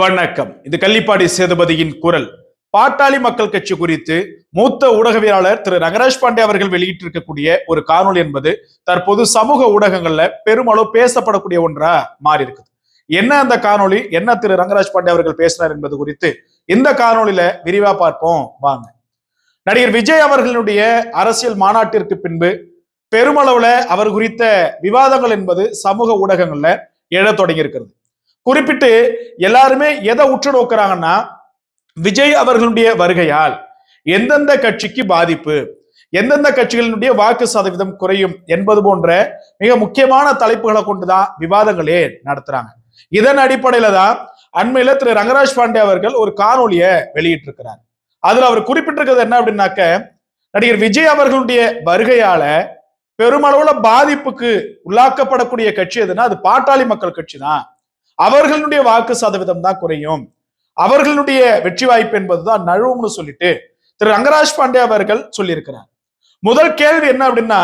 வணக்கம். இது கள்ளிப்பாடி சேதுபதியின் குரல். பாட்டாளி மக்கள் கட்சி குறித்து மூத்த ஊடகவியலாளர் திரு ரங்கராஜ் பாண்டே அவர்கள் வெளியிட்டிருக்கக்கூடிய ஒரு காணொளி என்பது தற்போது சமூக ஊடகங்கள்ல பெருமளவு பேசப்படக்கூடிய ஒன்றா மாறி இருக்குது என்ன அந்த காணொளி? என்ன திரு ரங்கராஜ் பாண்டே அவர்கள் பேசினார் என்பது குறித்து இந்த காணொளியில விரிவா பார்ப்போம். வாங்க. நடிகர் விஜய் அவர்களுடைய அரசியல் மாநாட்டிற்கு பின்பு பெருமளவுல அவர் குறித்த விவாதங்கள் என்பது சமூக ஊடகங்கள்ல எழத் தொடங்கி இருக்கிறது குறிப்பிட்டு எல்லாருமே எதை உற்று நோக்குறாங்கன்னா விஜய் அவர்களுடைய வருகையால் எந்தெந்த கட்சிக்கு பாதிப்பு எந்தெந்த கட்சிகளினுடைய வாக்கு சதவீதம் குறையும் என்பது போன்ற மிக முக்கியமான தலைப்புகளை கொண்டுதான் விவாதங்களே நடத்துறாங்க. இதன் அடிப்படையில தான் அண்மையில திரு ரங்கராஜ் பாண்டே அவர்கள் ஒரு காணொலியை வெளியிட்டிருக்கிறார். அதுல அவர் குறிப்பிட்டிருக்கிறது என்ன அப்படின்னாக்க நடிகர் விஜய் அவர்களுடைய வருகையால பெருமளவுல பாதிப்புக்கு உள்ளாக்கப்படக்கூடிய கட்சி எதுனா அது பாட்டாளி மக்கள் கட்சி தான். அவர்களுடைய வாக்கு சதவீதம் தான் குறையும். அவர்களுடைய வெற்றி வாய்ப்பு என்பதுதான் நழுவும்னு சொல்லிட்டு திரு ரங்கராஜ் பாண்டே அவர்கள் சொல்லியிருக்கிறார். முதல் கேள்வி என்ன அப்படின்னா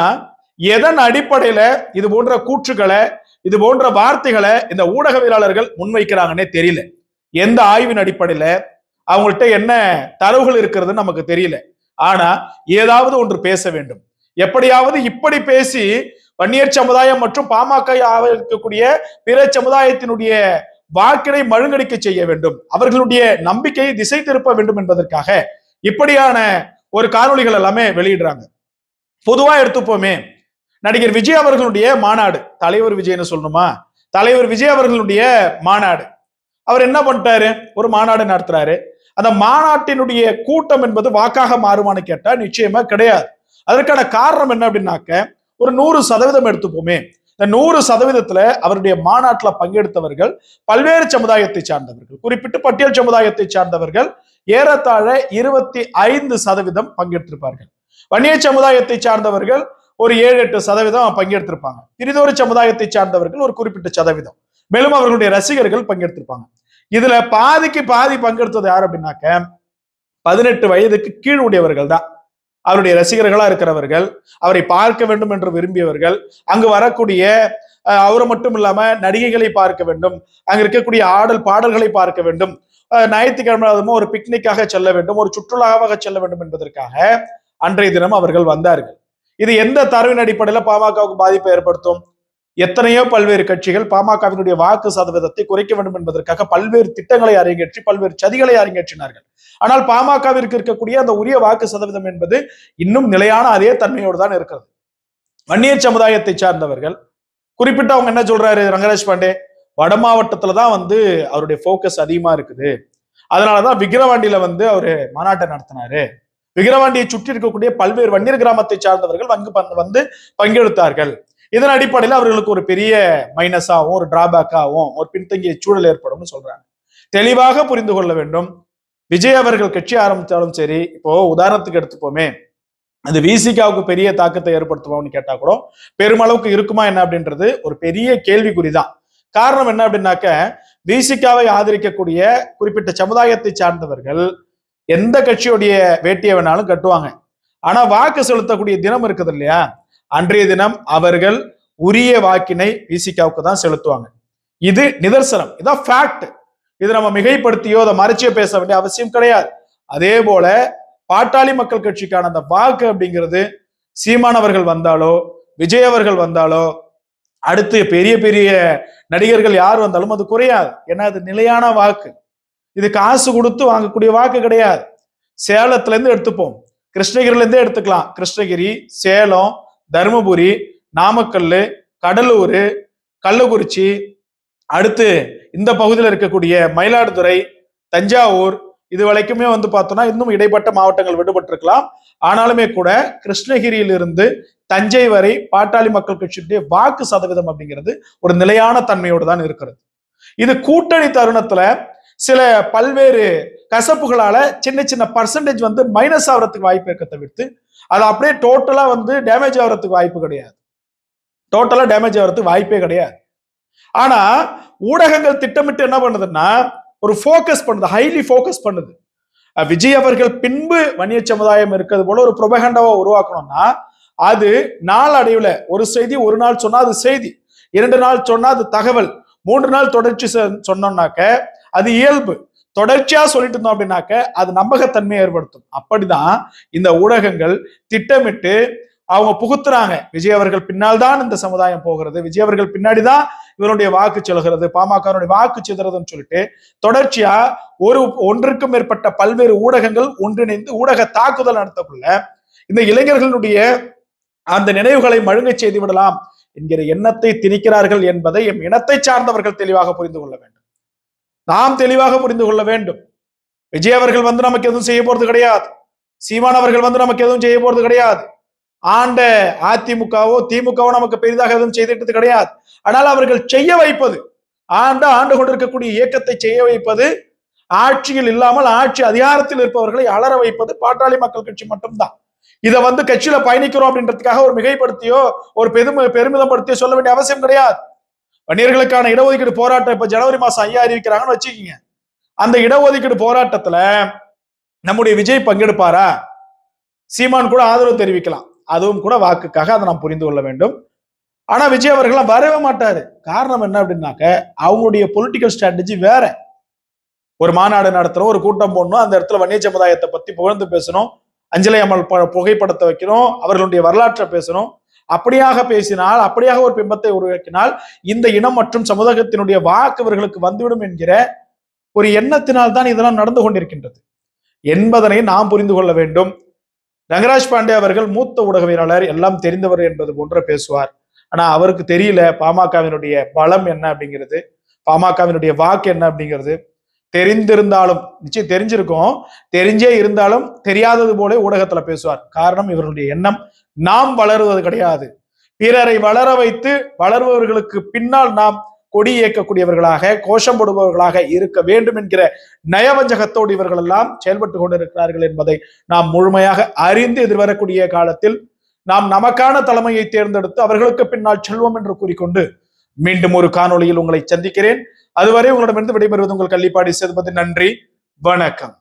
எதன் அடிப்படையில இது போன்ற கூற்றுகளை இது போன்ற வார்த்தைகளை இந்த ஊடகவியலாளர்கள் முன்வைக்கிறாங்கன்னே தெரியல. எந்த ஆய்வின் அடிப்படையில அவங்கள்ட்ட என்ன தரவுகள் இருக்கிறதுன்னு நமக்கு தெரியல. ஆனா ஏதாவது ஒன்று பேச வேண்டும். எப்படியாவது இப்படி பேசி வன்னியர் சமுதாயம் மற்றும் பாமக இருக்கக்கூடிய பிற சமுதாயத்தினுடைய வாக்கினை மழுங்கடிக்க செய்ய வேண்டும். அவர்களுடைய நம்பிக்கையை திசை திருப்ப வேண்டும் என்பதற்காக இப்படியான ஒரு காணொளிகள் எல்லாமே வெளியிடுறாங்க. பொதுவா எடுத்துப்போமே. நடிகர் விஜய் அவர்களுடைய மாநாடு. தலைவர் விஜய்னு சொல்லணுமா? தலைவர் விஜய் அவர்களுடைய மாநாடு. அவர் என்ன பண்ணிட்டாரு? ஒரு மாநாடு நடத்துறாரு. அந்த மாநாட்டினுடைய கூட்டம் என்பது வாக்காக மாறுமான்னு கேட்டா நிச்சயமா கிடையாது. அதற்கான காரணம் என்ன அப்படின்னாக்க ஒரு நூறு சதவீதம் எடுத்துப்போமே. இந்த நூறு சதவீதத்துல அவருடைய மாநாட்டில் பங்கெடுத்தவர்கள் பல்வேறு சமுதாயத்தை சார்ந்தவர்கள். குறிப்பிட்டு பட்டியல் சமுதாயத்தை சார்ந்தவர்கள் ஏறத்தாழ இருபத்தி ஐந்து சதவீதம் பங்கெடுத்திருப்பார்கள். வன்னிய சமுதாயத்தை சார்ந்தவர்கள் ஒரு ஏழு எட்டு சதவீதம் பங்கெடுத்திருப்பாங்க. திரிதோறு சமுதாயத்தை சார்ந்தவர்கள் ஒரு குறிப்பிட்ட சதவீதம். மேலும் அவர்களுடைய ரசிகர்கள் பங்கெடுத்திருப்பாங்க. இதுல பாதிக்கு பாதி பங்கெடுத்தது யார் அப்படின்னாக்க பதினெட்டு வயதுக்கு கீழ் உடையவர்கள் தான். அவருடைய ரசிகர்களா இருக்கிறவர்கள் அவரை பார்க்க வேண்டும் என்று விரும்பியவர்கள் அங்கு வரக்கூடிய அவரை மட்டும் இல்லாம நடிகைகளை பார்க்க வேண்டும் அங்க இருக்கக்கூடிய ஆடல் பாடல்களை பார்க்க வேண்டும் ஞாயிற்றுக்கிழமை அதுவும் ஒரு பிக்னிக்காக செல்ல வேண்டும் ஒரு சுற்றுலாவாக செல்ல வேண்டும் என்பதற்காக அன்றைய தினம் அவர்கள் வந்தார்கள். இது எந்த தரவின் அடிப்படையில பாமகவுக்கு பாதிப்பை ஏற்படுத்தும்? எத்தனையோ பல்வேறு கட்சிகள் பாமகவினுடைய வாக்கு சதவீதத்தை குறைக்க வேண்டும் என்பதற்காக பல்வேறு திட்டங்களை அரங்கேற்றி பல்வேறு சதிகளை அரங்கேற்றினார்கள். ஆனால் பாமகவிற்கு இருக்கக்கூடிய அந்த உரிய வாக்கு சதவீதம் என்பது இன்னும் நிலையான அதே தன்மையோடு தான் இருக்கிறது. வன்னியர் சமுதாயத்தை சார்ந்தவர்கள் குறிப்பிட்ட அவங்க என்ன சொல்றாரு ரங்கராஜ் பாண்டே? வட மாவட்டத்துல தான் வந்து அவருடைய போக்கஸ் அதிகமா இருக்குது. அதனாலதான் விக்கிரவாண்டியில வந்து அவரு மாநாட்டை நடத்தினாரு. விக்கிரவாண்டியை சுற்றி இருக்கக்கூடிய பல்வேறு வன்னியர் கிராமத்தை சார்ந்தவர்கள் வந்து வந்து பங்கெடுத்தார்கள். இதன் அடிப்படையில் அவர்களுக்கு ஒரு பெரிய மைனஸாகவும் ஒரு டிராபேக்காகவும் ஒரு பின்தங்கிய சூழல் ஏற்படும் சொல்றாங்க. தெளிவாக புரிந்து கொள்ள வேண்டும். விஜய் அவர்கள் கட்சி ஆரம்பித்தாலும் சரி இப்போ உதாரணத்துக்கு எடுத்துப்போமே. அது விசிகாவுக்கு பெரிய தாக்கத்தை ஏற்படுத்துவோம்னு கேட்டா கூட பெருமளவுக்கு இருக்குமா என்ன அப்படின்றது ஒரு பெரிய கேள்விக்குறி தான் காரணம் என்ன அப்படின்னாக்க விசிகாவை ஆதரிக்கக்கூடிய குறிப்பிட்ட சமுதாயத்தை சார்ந்தவர்கள் எந்த கட்சியுடைய வேட்டியை வேணாலும் கட்டுவாங்க. ஆனா வாக்கு செலுத்தக்கூடிய தினம் இருக்குது இல்லையா? அன்றைய தினம் அவர்கள் உரிய வாக்கினை விசிகாவுக்கு தான் செலுத்துவாங்க. இது நிதர்சனம். இதான் ஃபேக்ட் இது நம்ம மிகைப்படுத்தியோ அதை மறைச்சியோ பேச வேண்டிய அவசியம் கிடையாது. அதே போல பாட்டாளி மக்கள் கட்சிக்கான அந்த வாக்கு அப்படிங்கிறது சீமானவர்கள் வந்தாலோ விஜய் அவர்கள் வந்தாலோ அடுத்து பெரிய பெரிய நடிகர்கள் யார் வந்தாலும் அது குறையாது. ஏன்னா அது நிலையான வாக்கு. இது காசு கொடுத்து வாங்கக்கூடிய வாக்கு கிடையாது. சேலத்துல இருந்து எடுத்துப்போம். கிருஷ்ணகிரில இருந்தே எடுத்துக்கலாம். கிருஷ்ணகிரி சேலம் தருமபுரி நாமக்கல் கடலூர் கள்ளக்குறிச்சி அடுத்து இந்த பகுதியில் இருக்கக்கூடிய மயிலாடுதுறை தஞ்சாவூர் இது வரைக்குமே வந்து பார்த்தோம்னா இன்னும் இடைப்பட்ட மாவட்டங்கள் விடுபட்டிருக்கலாம். ஆனாலுமே கூட கிருஷ்ணகிரியிலிருந்து தஞ்சை வரை பாட்டாளி மக்கள் கட்சியுடைய வாக்கு சதவீதம் அப்படிங்கிறது ஒரு நிலையான தன்மையோடு தான் இருக்கிறது. இது கூட்டணி தருணத்துல சில பல்வேறு கசப்புகளால சின்ன சின்ன பர்சன்டேஜ் வந்து மைனஸ் ஆகிறதுக்கு வாய்ப்பு இருக்க தவிர்த்து அது அப்படியே டோட்டலா வந்து டேமேஜ் ஆகிறதுக்கு வாய்ப்பு கிடையாது. டோட்டலா டேமேஜ் ஆகிறதுக்கு வாய்ப்பே கிடையாது. ஆனா ஊடகங்கள் திட்டமிட்டு என்ன பண்ணுதுன்னா ஒரு ஃபோக்கஸ் பண்ணுது ஹைலி ஃபோக்கஸ் பண்ணுது. விஜய் அவர்கள் பின்பு வணிக சமுதாயம் இருக்கிறது போல ஒரு புரபகண்டாவை உருவாக்கணும்னா அது நாள் அடைவுல ஒரு செய்தி ஒரு நாள் சொன்னா அது செய்தி இரண்டு நாள் சொன்னா அது தகவல் மூன்று நாள் தொடர்ச்சி சொன்னோம்னாக்க அது இயல்பு. தொடர்ச்சியா சொல்லிட்டு இருந்தோம் அப்படின்னாக்க அது நம்பகத்தன்மையை ஏற்படுத்தும். அப்படிதான் இந்த ஊடகங்கள் திட்டமிட்டு அவங்க புகுத்துறாங்க. விஜய் அவர்கள் பின்னால் தான் இந்த சமுதாயம் போகிறது. விஜய் அவர்கள் பின்னாடி தான் இவருடைய வாக்கு செல்கிறது பாமகனுடைய வாக்கு சிதறதுன்னு சொல்லிட்டு தொடர்ச்சியா ஒரு ஒன்றுக்கும் மேற்பட்ட பல்வேறு ஊடகங்கள் ஒன்றிணைந்து ஊடக தாக்குதல் நடத்தக்குள்ள இந்த இளைஞர்களுடைய அந்த நினைவுகளை மழுங்கச் செய்து விடலாம் என்கிற எண்ணத்தை திணிக்கிறார்கள் என்பதை எம் இனத்தை சார்ந்தவர்கள் தெளிவாக புரிந்து கொள்ள வேண்டும். நாம் தெளிவாக புரிந்து கொள்ள வேண்டும். விஜய் அவர்கள் வந்து நமக்கு எதுவும் செய்ய போறது கிடையாது. சீமான் அவர்கள் வந்து நமக்கு எதுவும் செய்ய போறது கிடையாது. ஆண்ட அதிமுகவோ திமுகவோ நமக்கு பெரிதாக எதுவும் செய்திட்டது கிடையாது. ஆனால் அவர்கள் செய்ய வைப்பது ஆண்ட ஆண்டு கொண்டிருக்கக்கூடிய இயக்கத்தை செய்ய வைப்பது ஆட்சியில் இல்லாமல் ஆட்சி அதிகாரத்தில் இருப்பவர்களை அலற வைப்பது பாட்டாளி மக்கள் கட்சி மட்டும்தான். இதை வந்து கட்சியில பயணிக்கிறோம் அப்படின்றதுக்காக ஒரு மிகைப்படுத்தியோ ஒரு பெருமை பெருமிதப்படுத்தியோ சொல்ல வேண்டிய அவசியம் கிடையாது. வன்னியர்களுக்கான இடஒதுக்கீடு போராட்டம் இப்ப ஜனவரி மாசம் ஐயா அறிவிக்கிறாங்கன்னு வச்சுக்கோங்க. அந்த இடஒதுக்கீடு போராட்டத்துல நம்முடைய விஜய் பங்கெடுப்பாரா? சீமான் கூட ஆதரவு தெரிவிக்கலாம். அதுவும் கூட வாக்குக்காக அதை நாம் புரிந்து கொள்ள வேண்டும். ஆனா விஜய் அவர்கள்லாம் வரவே மாட்டாரு. காரணம் என்ன அப்படின்னாக்க அவங்களுடைய பொலிட்டிக்கல் ஸ்ட்ராட்டஜி வேற. ஒரு மாநாடு நடத்துறோம் ஒரு கூட்டம் போடணும் அந்த இடத்துல வன்னிய சமுதாயத்தை பத்தி புகழ்ந்து பேசணும் அஞ்சலி அமல் புகைப்படத்தை வைக்கணும் அவர்களுடைய வரலாற்றை பேசணும். அப்படியாக பேசினால் அப்படியாக ஒரு பிம்பத்தை உருவாக்கினால் இந்த இனம் மற்றும் சமுதாயத்தினுடைய வாக்கு இவர்களுக்கு வந்துவிடும் என்கிற ஒரு எண்ணத்தினால் தான் இதெல்லாம் நடந்து கொண்டிருக்கின்றது. என்பதனை நாம் புரிந்து கொள்ள வேண்டும். ரங்கராஜ் பாண்டே அவர்கள் மூத்த ஊடகவியலாளர் எல்லாம் தெரிந்தவர் என்பது போன்ற பேசுவார். ஆனா அவருக்கு தெரியல பாமகவினுடைய பலம் என்ன அப்படிங்கிறது பாமகவினுடைய வாக்கு என்ன அப்படிங்கிறது. தெரிந்திருந்தாலும் நிச்சயம் தெரிஞ்சிருக்கும். தெரிஞ்சே இருந்தாலும் தெரியாதது போல ஊடகத்துல பேசுவார். காரணம் இவர்களுடைய எண்ணம் நாம் வளருவது கிடையாது. பிறரை வளர வைத்து வளர்பவர்களுக்கு பின்னால் நாம் கொடி இயக்கக்கூடியவர்களாக கோஷம் போடுபவர்களாக இருக்க வேண்டும் என்கிற நயவஞ்சகத்தோடு இவர்கள் எல்லாம் செயல்பட்டு கொண்டிருக்கிறார்கள் என்பதை நாம் முழுமையாக அறிந்து எதிர்வரக்கூடிய காலத்தில் நாம் நமக்கான தலைமையை தேர்ந்தெடுத்து அவர்களுக்கு பின்னால் செல்வோம் என்று கூறிக்கொண்டு மீண்டும் ஒரு காணொளியில் உங்களை சந்திக்கிறேன். அதுவரை உங்களிடமிருந்து விடைபெறுவது உங்கள் கள்ளிப்பாடி சேதுபதி. நன்றி. வணக்கம்.